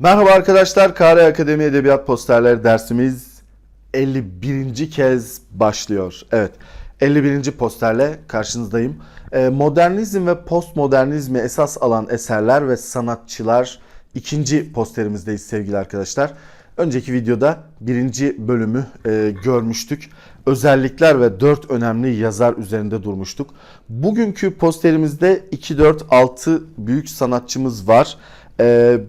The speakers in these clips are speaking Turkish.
Merhaba arkadaşlar, Kare Akademi Edebiyat Posterleri dersimiz 51. kez başlıyor. Evet, 51. posterle karşınızdayım. Ee, Modernizm ve postmodernizmi esas alan eserler ve sanatçılar ikinci posterimizdeyiz sevgili arkadaşlar. Önceki videoda birinci bölümü e, görmüştük. Özellikler ve dört önemli yazar üzerinde durmuştuk. Bugünkü posterimizde 2, 4, 6 büyük sanatçımız var. Ee,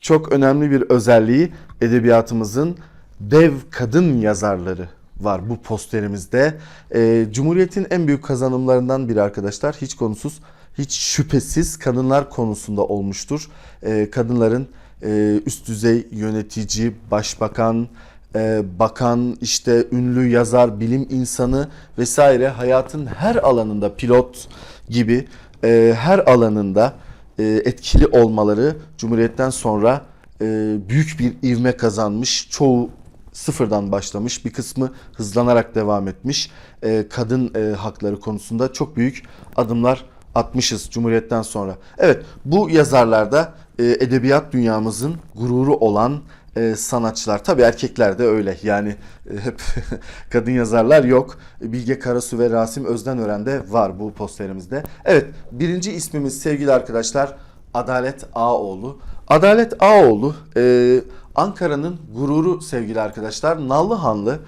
çok önemli bir özelliği edebiyatımızın dev kadın yazarları var bu posterimizde. Ee, Cumhuriyet'in en büyük kazanımlarından biri arkadaşlar. Hiç konusuz, hiç şüphesiz kadınlar konusunda olmuştur. Ee, kadınların e, üst düzey yönetici, başbakan, e, bakan, işte ünlü yazar, bilim insanı vesaire hayatın her alanında pilot gibi e, her alanında e, etkili olmaları Cumhuriyet'ten sonra e, büyük bir ivme kazanmış. Çoğu sıfırdan başlamış, bir kısmı hızlanarak devam etmiş. E, Kadın e, hakları konusunda çok büyük adımlar atmışız Cumhuriyet'ten sonra. Evet, bu yazarlarda e, edebiyat dünyamızın gururu olan e, sanatçılar. Tabii erkekler de öyle. Yani e, hep kadın yazarlar yok. Bilge Karasu ve Rasim Özdenören de var bu posterimizde. Evet, birinci ismimiz sevgili arkadaşlar Adalet Ağoğlu. Adalet Ağoğlu e, Ankara'nın gururu sevgili arkadaşlar. Nallıhanlı.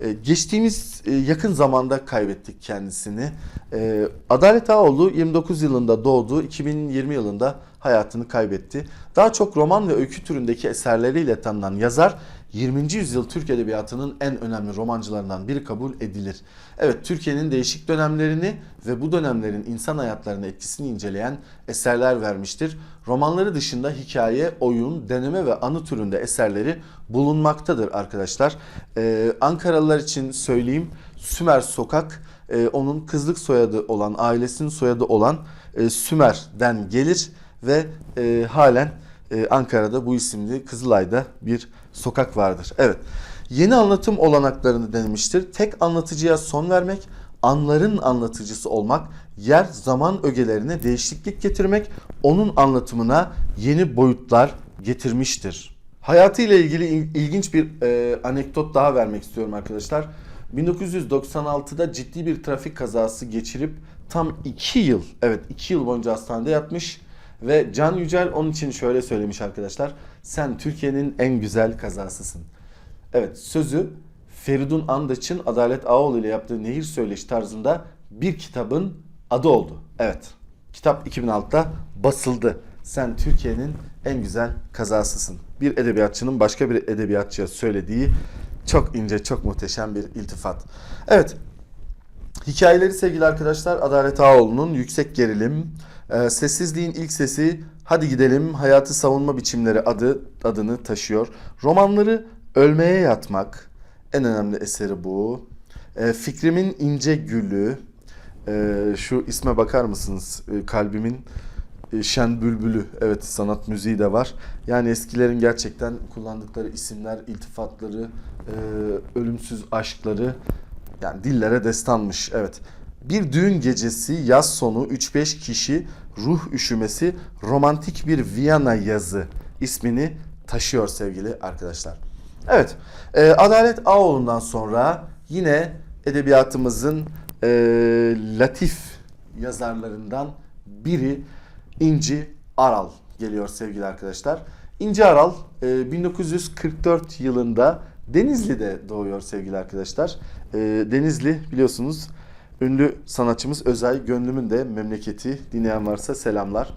E, geçtiğimiz e, yakın zamanda kaybettik kendisini. E, Adalet Ağoğlu 29 yılında doğdu. 2020 yılında hayatını kaybetti. Daha çok roman ve öykü türündeki eserleriyle tanınan yazar 20. yüzyıl Türk Edebiyatı'nın en önemli romancılarından biri kabul edilir. Evet, Türkiye'nin değişik dönemlerini ve bu dönemlerin insan hayatlarına etkisini inceleyen eserler vermiştir. Romanları dışında hikaye, oyun, deneme ve anı türünde eserleri bulunmaktadır arkadaşlar. Ee, Ankaralılar için söyleyeyim, Sümer Sokak e, onun kızlık soyadı olan, ailesinin soyadı olan e, Sümer'den gelir ve e, halen e, Ankara'da bu isimli Kızılay'da bir sokak vardır. Evet. Yeni anlatım olanaklarını denemiştir. Tek anlatıcıya son vermek, anların anlatıcısı olmak, yer zaman ögelerine değişiklik getirmek, onun anlatımına yeni boyutlar getirmiştir. Hayatıyla ilgili il- ilginç bir e, anekdot daha vermek istiyorum arkadaşlar. 1996'da ciddi bir trafik kazası geçirip tam 2 yıl, evet 2 yıl boyunca hastanede yatmış ve Can Yücel onun için şöyle söylemiş arkadaşlar. Sen Türkiye'nin en güzel kazasısın. Evet sözü Feridun Andaç'ın Adalet Ağoğlu ile yaptığı Nehir Söyleşi tarzında bir kitabın adı oldu. Evet kitap 2006'da basıldı. Sen Türkiye'nin en güzel kazasısın. Bir edebiyatçının başka bir edebiyatçıya söylediği çok ince, çok muhteşem bir iltifat. Evet, Hikayeleri sevgili arkadaşlar Adalet Ağoğlu'nun Yüksek Gerilim, e, Sessizliğin ilk sesi, Hadi Gidelim, Hayatı Savunma Biçimleri adı adını taşıyor. Romanları Ölmeye Yatmak, en önemli eseri bu. E, Fikrimin İnce Gülü, e, şu isme bakar mısınız? E, kalbimin Şen Bülbülü, evet sanat müziği de var. Yani eskilerin gerçekten kullandıkları isimler, iltifatları, e, ölümsüz aşkları yani dillere destanmış evet. Bir düğün gecesi, yaz sonu, 3-5 kişi, ruh üşümesi, romantik bir Viyana yazı ismini taşıyor sevgili arkadaşlar. Evet, e, Adalet Ağoğlu'ndan sonra yine edebiyatımızın e, latif yazarlarından biri İnci Aral geliyor sevgili arkadaşlar. İnci Aral e, 1944 yılında Denizli'de doğuyor sevgili arkadaşlar. E, Denizli biliyorsunuz ünlü sanatçımız Özay Gönlüm'ün de memleketi. Dinleyen varsa selamlar.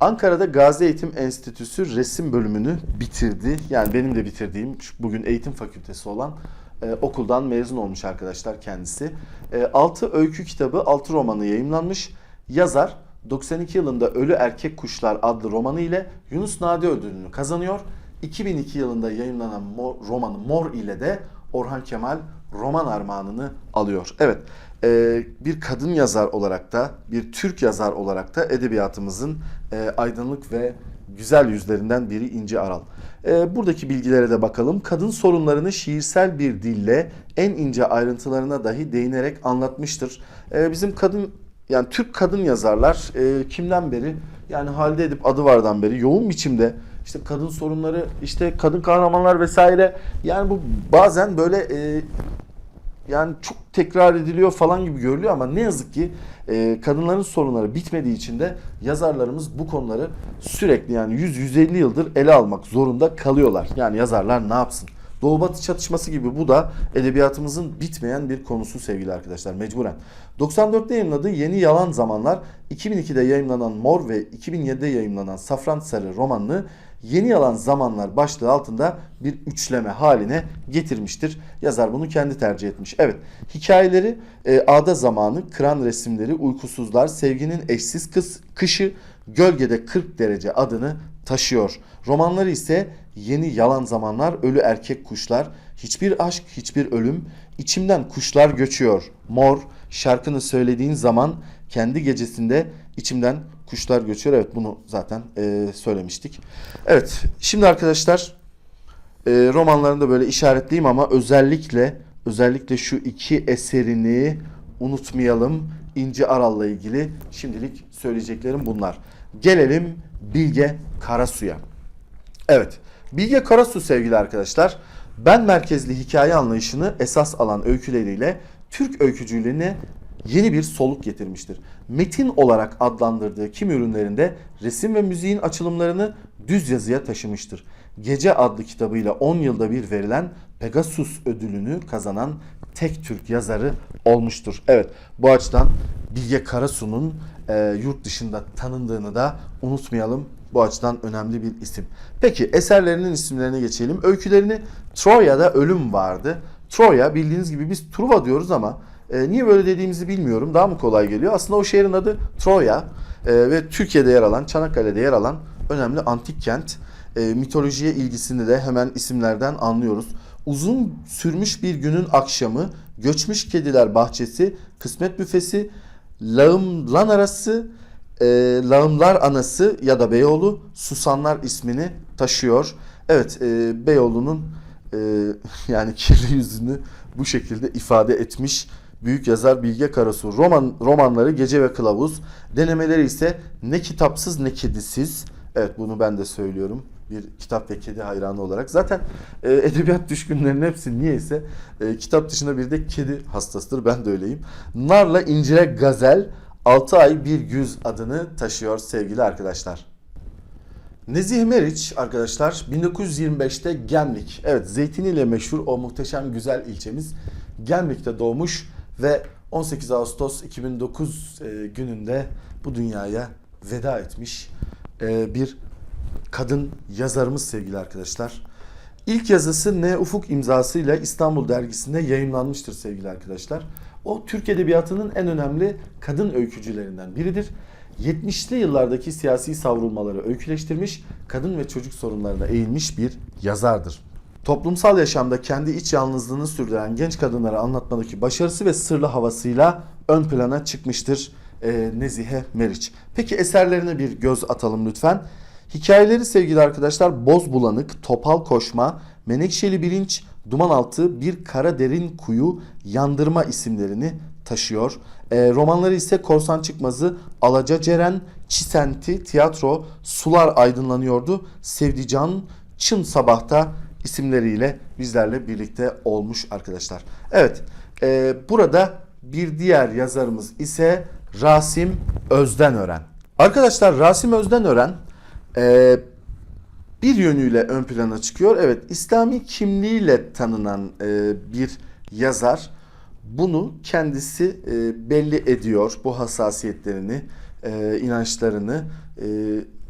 Ankara'da Gazi Eğitim Enstitüsü resim bölümünü bitirdi. Yani benim de bitirdiğim bugün eğitim fakültesi olan e, okuldan mezun olmuş arkadaşlar kendisi. 6 öykü kitabı, 6 romanı yayımlanmış. Yazar 92 yılında Ölü Erkek Kuşlar adlı romanı ile Yunus Nadi ödülünü kazanıyor. 2002 yılında yayınlanan Mor, romanı Mor ile de Orhan Kemal roman armağanını alıyor. Evet, e, bir kadın yazar olarak da, bir Türk yazar olarak da edebiyatımızın e, aydınlık ve güzel yüzlerinden biri İnci Aral. E, buradaki bilgilere de bakalım. Kadın sorunlarını şiirsel bir dille en ince ayrıntılarına dahi değinerek anlatmıştır. E, bizim kadın yani Türk kadın yazarlar e, kimden beri yani Halide Edip Adıvar'dan beri yoğun biçimde işte kadın sorunları, işte kadın kahramanlar vesaire. Yani bu bazen böyle e, yani çok tekrar ediliyor falan gibi görülüyor ama ne yazık ki e, kadınların sorunları bitmediği için de yazarlarımız bu konuları sürekli yani 100-150 yıldır ele almak zorunda kalıyorlar. Yani yazarlar ne yapsın? Doğu Batı çatışması gibi bu da edebiyatımızın bitmeyen bir konusu sevgili arkadaşlar mecburen. 94'te yayınladığı Yeni Yalan Zamanlar, 2002'de yayınlanan Mor ve 2007'de yayınlanan Safran Sarı romanını Yeni Yalan Zamanlar başlığı altında bir üçleme haline getirmiştir. Yazar bunu kendi tercih etmiş. Evet, hikayeleri e, Ağda Zamanı, Kıran Resimleri, Uykusuzlar, Sevginin Eşsiz Kız, Kışı, Gölgede 40 Derece adını taşıyor. Romanları ise Yeni Yalan Zamanlar, Ölü Erkek Kuşlar, Hiçbir Aşk, Hiçbir Ölüm, İçimden Kuşlar Göçüyor, Mor, Şarkını Söylediğin Zaman, Kendi Gecesinde içimden Kuşlar Göçüyor. Evet bunu zaten e, söylemiştik. Evet şimdi arkadaşlar e, romanlarında böyle işaretleyeyim ama özellikle özellikle şu iki eserini unutmayalım. İnci Aral'la ilgili şimdilik söyleyeceklerim bunlar. Gelelim Bilge Karasu'ya. Evet. Bilge Karasu sevgili arkadaşlar, ben merkezli hikaye anlayışını esas alan öyküleriyle Türk öykücülüğüne yeni bir soluk getirmiştir. Metin olarak adlandırdığı kim ürünlerinde resim ve müziğin açılımlarını düz yazıya taşımıştır. Gece adlı kitabıyla 10 yılda bir verilen Pegasus ödülünü kazanan tek Türk yazarı olmuştur. Evet bu açıdan Bilge Karasu'nun e, yurt dışında tanındığını da unutmayalım. Bu açıdan önemli bir isim. Peki eserlerinin isimlerine geçelim. Öykülerini Troya'da ölüm vardı. Troya bildiğiniz gibi biz Truva diyoruz ama e, niye böyle dediğimizi bilmiyorum. Daha mı kolay geliyor? Aslında o şehrin adı Troya e, ve Türkiye'de yer alan, Çanakkale'de yer alan önemli antik kent. E, mitolojiye ilgisini de hemen isimlerden anlıyoruz. Uzun sürmüş bir günün akşamı, göçmüş kediler bahçesi, kısmet büfesi, lağımlan arası, e, lağımlar anası ya da Beyoğlu Susanlar ismini taşıyor. Evet e, Beyoğlu'nun e, yani kirli yüzünü bu şekilde ifade etmiş büyük yazar Bilge Karasu. Roman romanları Gece ve Kılavuz, denemeleri ise Ne kitapsız ne kedisiz. Evet bunu ben de söylüyorum bir kitap ve kedi hayranı olarak. Zaten e, edebiyat düşkünlerinin hepsi niyeyse e, kitap dışında bir de kedi hastasıdır. Ben de öyleyim. Narla İncire Gazel 6 ay bir güz adını taşıyor sevgili arkadaşlar. Nezih Meriç arkadaşlar 1925'te Gemlik. Evet zeytiniyle meşhur o muhteşem güzel ilçemiz Gemlik'te doğmuş ve 18 Ağustos 2009 e, gününde bu dünyaya veda etmiş e, bir kadın yazarımız sevgili arkadaşlar. İlk yazısı Ne Ufuk imzasıyla İstanbul dergisinde yayımlanmıştır sevgili arkadaşlar. O Türk Edebiyatı'nın en önemli kadın öykücülerinden biridir. 70'li yıllardaki siyasi savrulmaları öyküleştirmiş, kadın ve çocuk sorunlarına eğilmiş bir yazardır. Toplumsal yaşamda kendi iç yalnızlığını sürdüren genç kadınları anlatmadaki başarısı ve sırlı havasıyla ön plana çıkmıştır e, Nezihe Meriç. Peki eserlerine bir göz atalım lütfen. Hikayeleri sevgili arkadaşlar Boz Bulanık, Topal Koşma, Menekşeli Bilinç, Duman Altı, Bir Kara Derin Kuyu, Yandırma isimlerini taşıyor. E, romanları ise Korsan Çıkmazı, Alaca Ceren, Çisenti, Tiyatro, Sular Aydınlanıyordu, Sevdican, Çın Sabah'ta isimleriyle bizlerle birlikte olmuş arkadaşlar. Evet e, burada bir diğer yazarımız ise Rasim Özdenören. Arkadaşlar Rasim Özdenören e, bir yönüyle ön plana çıkıyor. Evet İslami kimliğiyle tanınan e, bir yazar. Bunu kendisi e, belli ediyor. Bu hassasiyetlerini, e, inançlarını e,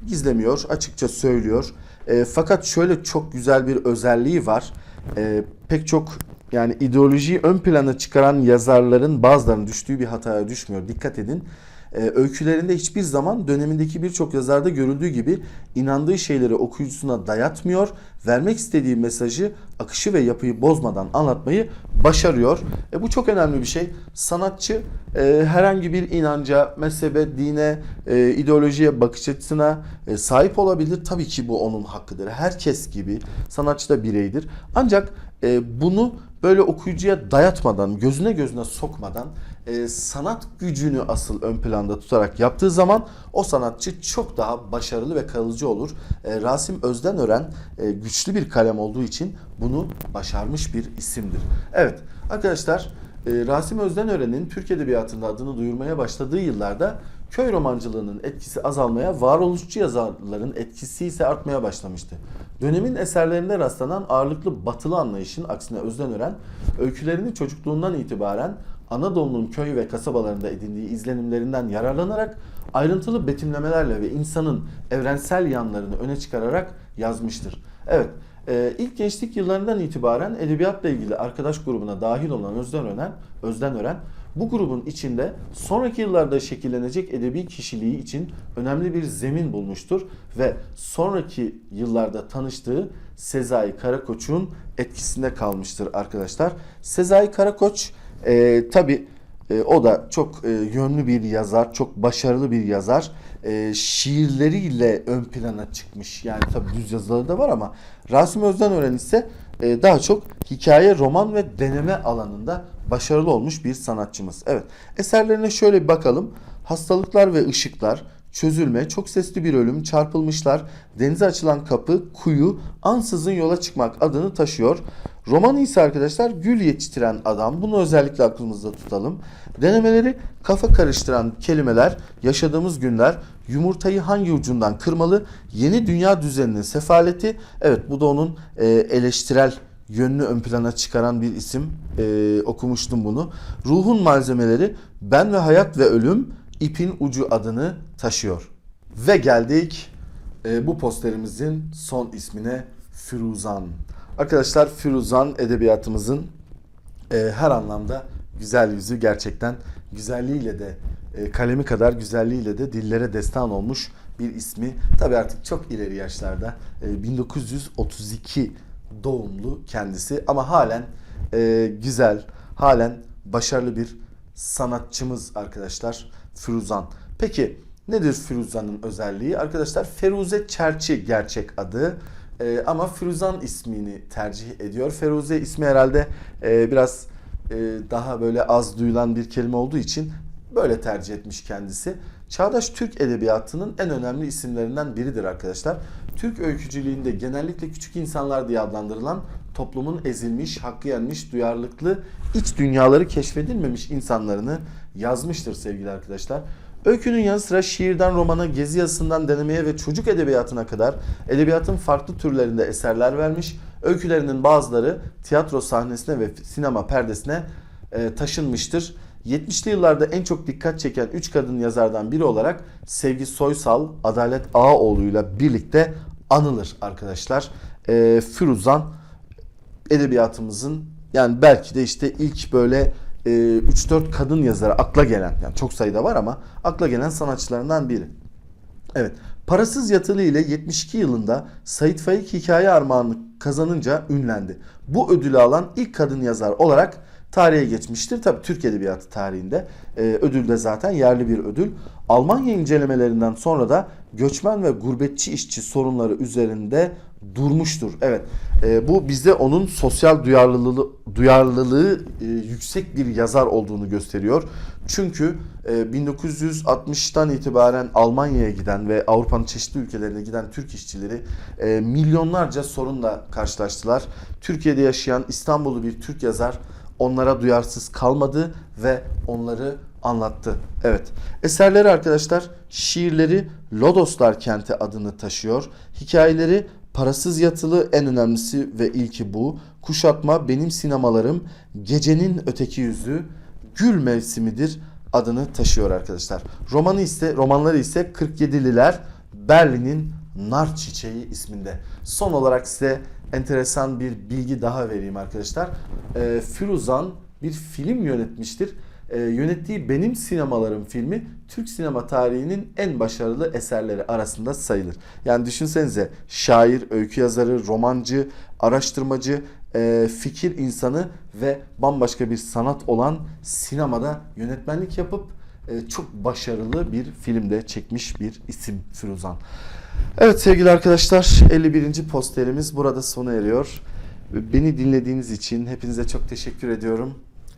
gizlemiyor. Açıkça söylüyor. E, fakat şöyle çok güzel bir özelliği var. E, pek çok yani ideolojiyi ön plana çıkaran yazarların bazılarının düştüğü bir hataya düşmüyor. Dikkat edin. E, öykülerinde hiçbir zaman dönemindeki birçok yazarda görüldüğü gibi inandığı şeyleri okuyucusuna dayatmıyor. Vermek istediği mesajı akışı ve yapıyı bozmadan anlatmayı başarıyor. E, bu çok önemli bir şey. Sanatçı e, herhangi bir inanca, mezhebe, dine, e, ideolojiye, bakış açısına e, sahip olabilir. Tabii ki bu onun hakkıdır. Herkes gibi sanatçı da bireydir. Ancak e, bunu böyle okuyucuya dayatmadan, gözüne gözüne sokmadan e, sanat gücünü asıl ön planda tutarak yaptığı zaman o sanatçı çok daha başarılı ve kalıcı olur. E, Rasim Özdenören e, güçlü bir kalem olduğu için bunu başarmış bir isimdir. Evet arkadaşlar e, Rasim Özdenören'in Türk Edebiyatı'nda adını duyurmaya başladığı yıllarda köy romancılığının etkisi azalmaya, varoluşçu yazarların etkisi ise artmaya başlamıştı. Dönemin eserlerinde rastlanan ağırlıklı batılı anlayışın aksine Özdenören, öykülerini çocukluğundan itibaren Anadolu'nun köy ve kasabalarında edindiği izlenimlerinden yararlanarak ayrıntılı betimlemelerle ve insanın evrensel yanlarını öne çıkararak yazmıştır. Evet, ee, ilk gençlik yıllarından itibaren edebiyatla ilgili arkadaş grubuna dahil olan Özden Ören, Özden Ören bu grubun içinde sonraki yıllarda şekillenecek edebi kişiliği için önemli bir zemin bulmuştur ve sonraki yıllarda tanıştığı Sezai Karakoç'un etkisinde kalmıştır arkadaşlar. Sezai Karakoç e, tabi e, o da çok e, yönlü bir yazar, çok başarılı bir yazar. E, şiirleriyle ön plana çıkmış. Yani tabii düz yazıları da var ama Rasim Özdenören ise e, daha çok hikaye, roman ve deneme alanında başarılı olmuş bir sanatçımız. Evet, eserlerine şöyle bir bakalım. Hastalıklar ve ışıklar, çözülme, çok sesli bir ölüm, çarpılmışlar, denize açılan kapı, kuyu, ansızın yola çıkmak adını taşıyor. Romanı ise arkadaşlar gül yetiştiren adam. Bunu özellikle aklımızda tutalım. Denemeleri kafa karıştıran kelimeler, yaşadığımız günler, yumurtayı hangi ucundan kırmalı, yeni dünya düzeninin sefaleti. Evet bu da onun e, eleştirel yönünü ön plana çıkaran bir isim. E, okumuştum bunu. Ruhun malzemeleri, ben ve hayat ve ölüm, ipin ucu adını taşıyor. Ve geldik e, bu posterimizin son ismine Firuzan. Arkadaşlar Firuzan edebiyatımızın e, her anlamda güzel yüzü gerçekten güzelliğiyle de e, kalemi kadar güzelliğiyle de dillere destan olmuş bir ismi. Tabi artık çok ileri yaşlarda e, 1932 doğumlu kendisi ama halen e, güzel, halen başarılı bir sanatçımız arkadaşlar Firuzan. Peki nedir Firuzan'ın özelliği? Arkadaşlar Feruze Çerçi gerçek adı. Ee, ama Firuzan ismini tercih ediyor. Feruze ismi herhalde e, biraz e, daha böyle az duyulan bir kelime olduğu için böyle tercih etmiş kendisi. Çağdaş Türk Edebiyatı'nın en önemli isimlerinden biridir arkadaşlar. Türk öykücülüğünde genellikle küçük insanlar diye adlandırılan toplumun ezilmiş, hakkı yenmiş, duyarlılıklı, iç dünyaları keşfedilmemiş insanlarını yazmıştır sevgili arkadaşlar. Öykünün yanı sıra şiirden romana, gezi yazısından denemeye ve çocuk edebiyatına kadar edebiyatın farklı türlerinde eserler vermiş. Öykülerinin bazıları tiyatro sahnesine ve sinema perdesine e, taşınmıştır. 70'li yıllarda en çok dikkat çeken 3 kadın yazardan biri olarak Sevgi Soysal, Adalet Ağaoğlu ile birlikte anılır arkadaşlar. E, Firuzan edebiyatımızın yani belki de işte ilk böyle e, 3-4 kadın yazarı akla gelen yani çok sayıda var ama akla gelen sanatçılarından biri. Evet. Parasız Yatılı ile 72 yılında Sait Faik hikaye armağanı kazanınca ünlendi. Bu ödülü alan ilk kadın yazar olarak tarihe geçmiştir. Tabii Türk Edebiyatı tarihinde e, ödül de zaten yerli bir ödül. Almanya incelemelerinden sonra da göçmen ve gurbetçi işçi sorunları üzerinde durmuştur. Evet e, bu bize onun sosyal duyarlılığı, duyarlılığı e, yüksek bir yazar olduğunu gösteriyor. Çünkü e, 1960'tan itibaren Almanya'ya giden ve Avrupa'nın çeşitli ülkelerine giden Türk işçileri e, milyonlarca sorunla karşılaştılar. Türkiye'de yaşayan İstanbullu bir Türk yazar onlara duyarsız kalmadı ve onları anlattı. Evet. Eserleri arkadaşlar şiirleri Lodoslar kenti adını taşıyor. Hikayeleri Parasız Yatılı en önemlisi ve ilki bu. Kuşatma benim sinemalarım, Gecenin Öteki Yüzü, Gül Mevsimidir adını taşıyor arkadaşlar. Romanı ise romanları ise 47'liler Berlin'in Nar Çiçeği isminde. Son olarak size enteresan bir bilgi daha vereyim arkadaşlar. Ee, Firuzan bir film yönetmiştir. Ee, yönettiği Benim Sinemalarım filmi Türk sinema tarihinin en başarılı eserleri arasında sayılır. Yani düşünsenize şair, öykü yazarı, romancı, araştırmacı, e, fikir insanı ve bambaşka bir sanat olan sinemada yönetmenlik yapıp e, çok başarılı bir filmde çekmiş bir isim Firuzan. Evet sevgili arkadaşlar 51. posterimiz burada sona eriyor. Beni dinlediğiniz için hepinize çok teşekkür ediyorum.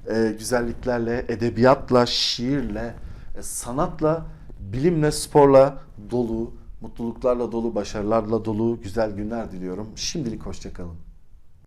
Ee, güzelliklerle, edebiyatla, şiirle, e, sanatla, bilimle, sporla dolu, mutluluklarla dolu, başarılarla dolu güzel günler diliyorum. Şimdilik hoşçakalın.